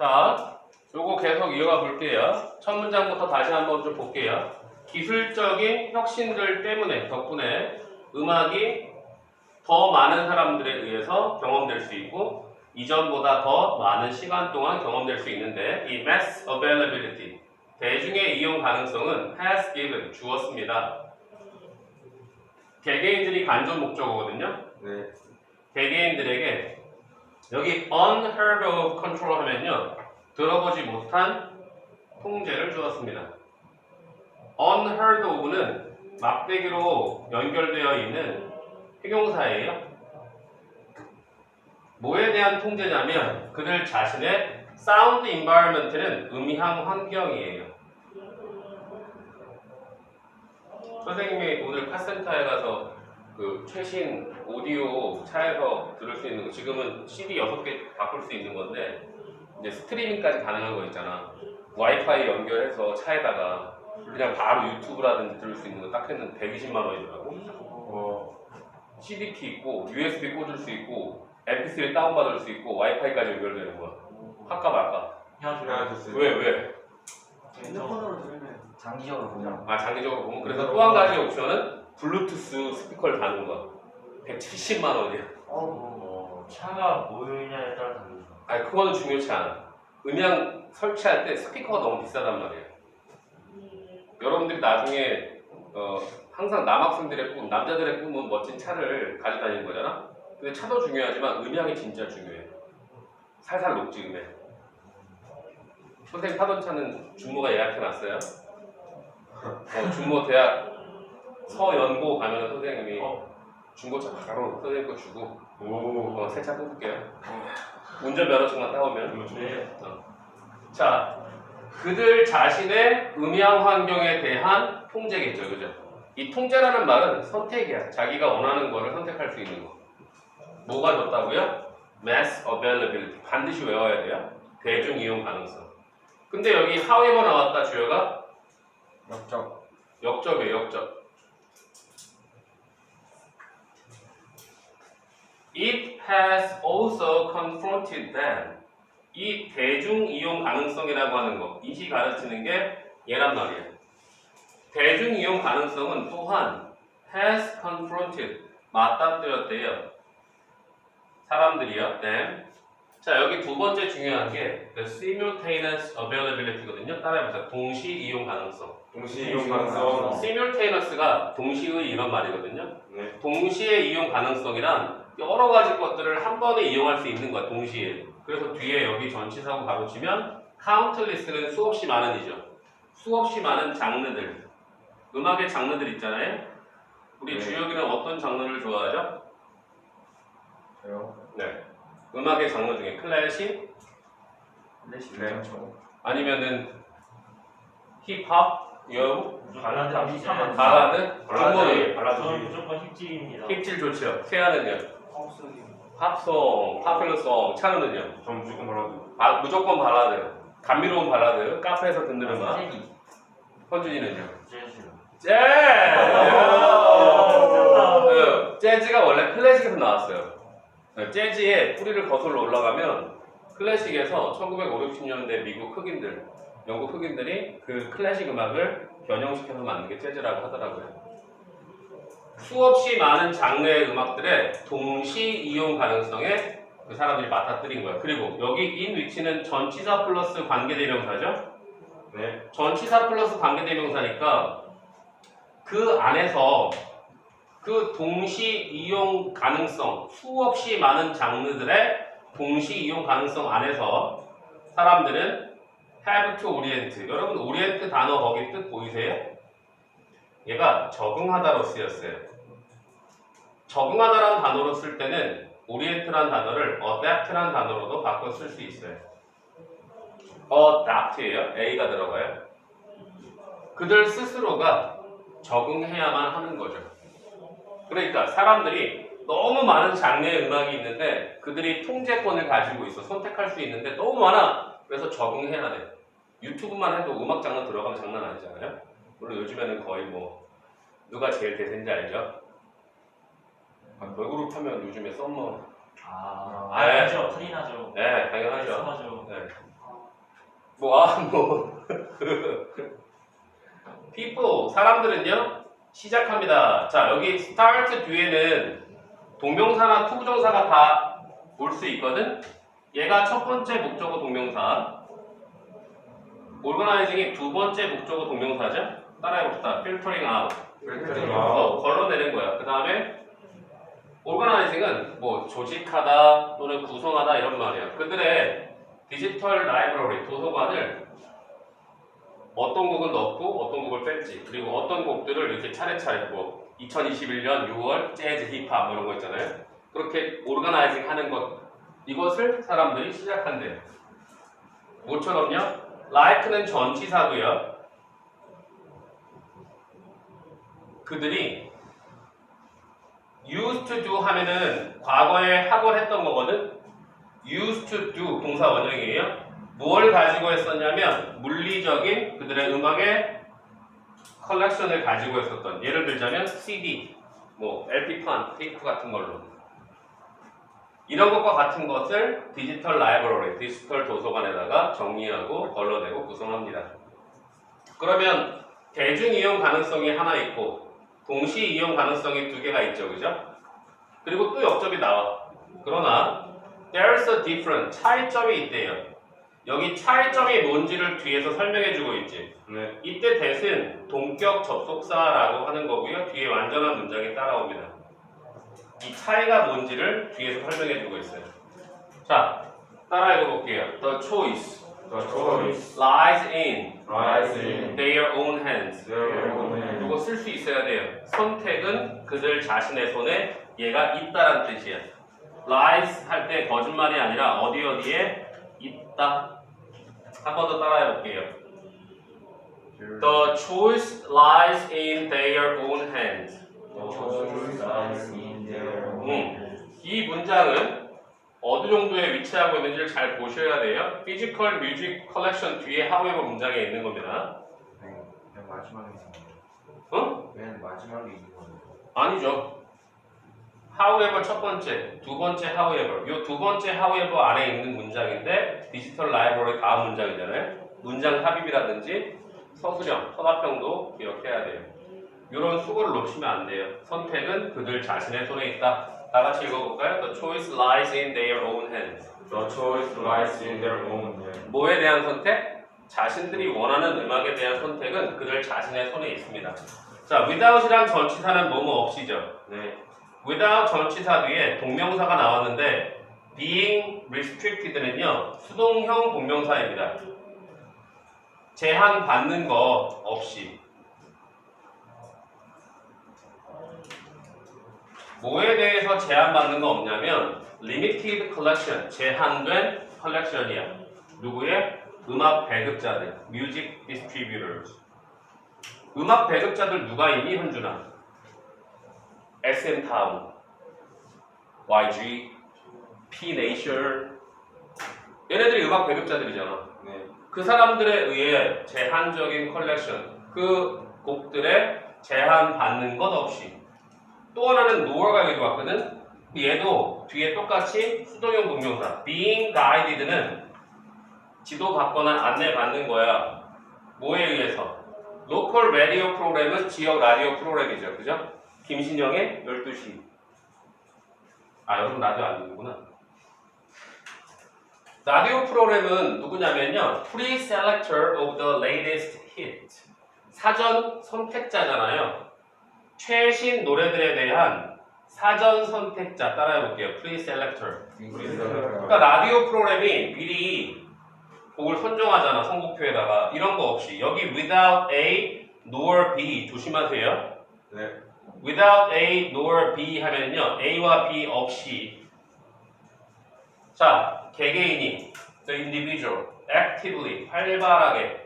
자, 요거 계속 이어가 볼게요. 첫 문장부터 다시 한번 좀 볼게요. 기술적인 혁신들 때문에 덕분에 음악이 더 많은 사람들에 의해서 경험될 수 있고 이전보다 더 많은 시간 동안 경험될 수 있는데 이 mass availability 대중의 이용 가능성은 has given 주었습니다. 개개인들이 간접 목적어거든요. 네. 개개인들에게 여기 unheard of control 하면요 들어보지 못한 통제를 주었습니다. unheard of는 막대기로 연결되어 있는 형용사예요. 뭐에 대한 통제냐면 그들 자신의 사운드 인바이러먼트는 음향 환경이에요. 선생님이 오늘 카센터에 가서 그 최신 오디오 차에서 들을 수 있는 거. 지금은 CD 6개 바꿀 수 있는 건데 이제 스트리밍까지 가능한 거 있잖아. 와이파이 연결해서 차에다가 그냥 바로 유튜브라든지 들을 수 있는 거 딱 했는데 120만 원이더라고. 어, CD키 있고 USB 꽂을 수 있고 MP3 다운받을 수 있고 와이파이까지 연결되는 거야. 할까 말까? 해주세요. 왜 왜? 핸드폰으로 들으면 장기적으로 보면. 아 장기적으로 보면. 그래서 또 한 가지 옵션은 블루투스 스피커를 다는 거야 170만 원이야 어, 어, 차가 뭐냐에 따라 다르죠. 아니 그거는 중요치 않아. 음향 설치할 때 스피커가 너무 비싸단 말이에요. 여러분들이 나중에 어, 항상 남학생들의 꿈, 남자들의 꿈은 멋진 차를 가지고 다니는 거잖아. 근데 차도 중요하지만 음향이 진짜 중요해. 살살 녹지 음에. 선생님 타던 차는 준모가 예약해놨어요. 어, 준모 대학 서연고 가면 선생님이 중고차 바로 선생님 거 주고 오. 어, 세차 뽑을게요. 운전면허증만 따오면. 네. 어. 자, 그들 자신의 음향 환경에 대한 통제겠죠, 그죠? 이 통제라는 말은 선택이야. 자기가 원하는 거를 선택할 수 있는 거. 뭐가 좋다고요? mass availability. 반드시 외워야 돼요. 대중 이용 가능성. 근데 여기 however 나왔다 주어가 역적. 역접이에요, 역접. It has also confronted them. 이 대중 이용 가능성이라고 하는 거, 이시 가르치는 게 얘란 말이에요. 대중 이용 가능성은 또한 has confronted, 맞닥뜨렸대요. 사람들이요. 네. 자, 여기 두 번째 중요한 게 the simultaneous availability거든요. 따라해보세요. 동시 이용 가능성. 동시 이용 가능성. simultaneous가 동시의 이런 말이거든요. 네. 동시에 이용 가능성이란 여러 가지 것들을 한 번에 이용할 수 있는 거야, 동시에. 그래서 뒤에 여기 전치사고 가로 치면 countless는 수없이 많은 이죠. 수없이 많은 장르들. 음악의 장르들 있잖아요. 우리 네. 주혁이는 어떤 장르를 좋아하죠? 저요. 네. 음악의 장르 중에 클래식 클래식 네. 아니면은 힙합, 여우, 발라드 비슷한 발라드, 발라드. 발라드, 저는 무조건 힙질입니다. 힙질 좋죠. 세아는요? 팝송이 팝송, 파퓰러송, 차는은요? 전 무조건 발라드. 바- 무조건 발라드, 감미로운 발라드, 카페에서 듣는 음악. 세기. 현준이는요? 재즈. 재즈! 그 재즈가 원래 클래식에서 나왔어요. 네, 재즈의 뿌리를 거슬러 올라가면 클래식에서 1950, 60년대 미국 흑인들, 영국 흑인들이 그 클래식 음악을 변형시켜서 만든 게 재즈라고 하더라고요. 수없이 많은 장르의 음악들의 동시 이용 가능성에 그 사람들이 맞닥뜨린 거예요. 그리고 여기 in 위치는 전치사 플러스 관계대명사죠. 네. 전치사 플러스 관계대명사니까 그 안에서 그 동시 이용 가능성 수없이 많은 장르들의 동시 이용 가능성 안에서 사람들은 have to orient 여러분 orient 단어 거기 뜻 보이세요? 얘가 적응하다로 쓰였어요. 적응하다라는 단어로 쓸 때는 orient라는 단어를 adapt라는 단어로도 바꿔 쓸 수 있어요. adapt예요. A가 들어가요. 그들 스스로가 적응해야만 하는 거죠. 그러니까 사람들이 너무 많은 장르의 음악이 있는데 그들이 통제권을 가지고 있어 선택할 수 있는데 너무 많아. 그래서 적응해야 돼. 유튜브만 해도 음악 장르 들어가면 장난 아니잖아요. 물론 요즘에는 거의 뭐 누가 제일 대세인지 알죠? 아, 걸그룹 하면 요즘에 썸머. 아, 네. 알죠. 트리나죠. 네, 당연하죠. 하죠. 네. 뭐, 아, 뭐. people, 사람들은요, 시작합니다. 자, 여기 start 뒤에는 동명사나 투부정사가 다 올 수 있거든? 얘가 첫 번째 목적어 동명사. organizing이 두 번째 목적어 동명사죠? 따라해봅시다. filtering out. 필터링 어, 아웃. 걸러내는 거야. 그 다음에 organizing은 뭐 조직하다 또는 구성하다 이런 말이야. 그들의 디지털 라이브러리 도서관을 어떤 곡을 넣고 어떤 곡을 뺐지 그리고 어떤 곡들을 이렇게 차례차례 뭐 2021년 6월 재즈 힙합 뭐 이런 거 있잖아요. 그렇게 오르가나이징 하는 것 이것을 사람들이 시작한대요. 뭐처럼요? like는 전치사고요. 그들이 used to do 하면은 과거에 하곤 했던 거거든. used to do 동사 원형이에요. 뭘 가지고 했었냐면 물리적인 그들의 음악의 컬렉션을 가지고 했었던 예를 들자면 CD, 뭐 LP판, 테이프 같은 걸로 이런 것과 같은 것을 디지털 라이브러리, 디지털 도서관에다가 정리하고 걸러내고 구성합니다. 그러면 대중 이용 가능성이 하나 있고 동시 이용 가능성이 두 개가 있죠, 그죠? 그리고 또 역접이 나와. 그러나 there's a different 차이점이 있대요. 여기 차이점이 뭔지를 뒤에서 설명해주고 있지. 네. 이때 대신 동격 접속사라고 하는 거고요. 뒤에 완전한 문장이 따라옵니다. 이 차이가 뭔지를 뒤에서 설명해주고 있어요. 자, 따라 읽어볼게요. The choice The choice lies in lies in their own hands. their own hands. 이거 쓸 수 있어야 돼요. 선택은 그들 자신의 손에 얘가 있다란 뜻이야. lies 할 때 거짓말이 아니라 어디 어디에 있다. 한 번 더 따라해 볼게요. The choice lies in their own hands. Hands. 이 문장은 어느 정도에 위치하고 있는지를 잘 보셔야 돼요. 피지컬 뮤직 컬렉션 뒤에 however 문장에 있는 겁니다. 그냥 마지막에 응? 거. 맨 마지막에 있는 거. 아니죠. however 첫 번째, 두 번째 however. 요 두 번째 however 안에 있는 문장인데 디지털 라이브러리 다음 문장이잖아요. 문장 삽입이라든지 서술형, 서답형도 기억해야 돼요. 이런 수고를 놓치면 안 돼요. 선택은 그들 자신의 손에 있다. 다 같이 읽어볼까요? The choice lies in their own hands. The choice lies in their own hands. 뭐에 대한 선택? 자신들이 원하는 음악에 대한 선택은 그들 자신의 손에 있습니다. 자, without이란 전치사는 뭐뭐 없이죠. 네. without 전치사 뒤에 동명사가 나왔는데 being restricted는요 수동형 동명사입니다. 제한 받는 거 없이 뭐에 대해서 제한 받는 거 없냐면 limited collection 제한된 컬렉션이야. 누구의 음악 배급자들 music distributors 음악 배급자들 누가 있니 현준아? SM 타운, YG, P 네이션 얘네들이 음악 배급자들이잖아. 네. 그 사람들에 의해 제한적인 컬렉션, 그 곡들의 제한 받는 것 없이 또 하나는 노어가 여기 왔거든. 얘도 뒤에 똑같이 수동형 동명사 being guided는 지도 받거나 안내 받는 거야. 뭐에 의해서? 로컬 라디오 프로그램은 지역 라디오 프로그램이죠. 그죠? 김신영의 12시. 아, 여러분 라디오 안 듣는구나. 라디오 프로그램은 누구냐면요. Pre-selector of the latest hit. 사전 선택자잖아요. 최신 노래들에 대한 사전 선택자 따라해 볼게요. Pre-selector. 그러니까 라디오 프로그램이 미리 곡을 선정하잖아. 선곡표에다가. 이런 거 없이. 여기 without A nor B 조심하세요. 네. without A nor B 하면요 A와 B 없이 자 개개인이 the individual actively 활발하게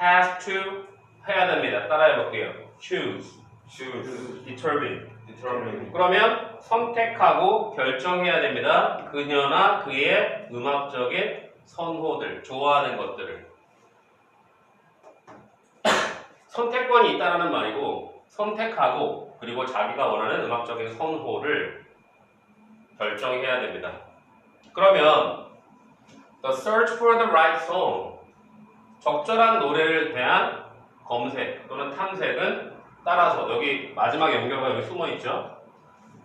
has to 해야 됩니다 따라해 볼게요 choose Choose. determine Determine. 그러면 선택하고 결정해야 됩니다 그녀나 그의 음악적인 선호들 좋아하는 것들을 선택권이 있다는 말이고 선택하고 그리고 자기가 원하는 음악적인 선호를 결정해야 됩니다. 그러면 the search for the right song 적절한 노래를 대한 검색 또는 탐색은 따라서 여기 마지막 연결가 여기 숨어 있죠.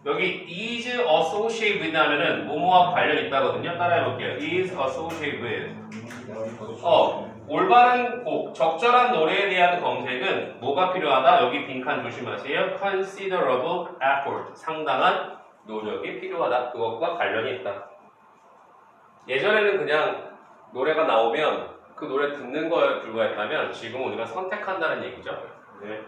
여기 is associated with 하면은 뭐뭐와 관련 있다거든요. 따라해 볼게요. is associated with. 어, 올바른 곡, 적절한 노래에 대한 검색은 뭐가 필요하다? 여기 빈칸 조심하세요. considerable effort. 상당한 노력이 필요하다. 그것과 관련이 있다. 예전에는 그냥 노래가 나오면 그 노래 듣는 거에 불과했다면 지금 우리가 선택한다는 얘기죠. 네.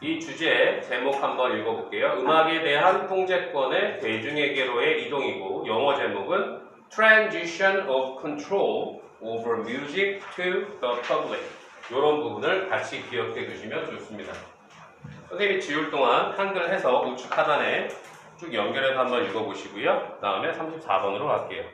이 주제 제목 한번 읽어볼게요. 음악에 대한 통제권의 대중에게로의 이동이고 영어 제목은 Transition of Control over Music to the Public. 이런 부분을 같이 기억해 두시면 좋습니다. 선생님이 지울 동안 한글 해서 우측 하단에 쭉 연결해서 한번 읽어보시고요. 그 다음에 34번으로 갈게요.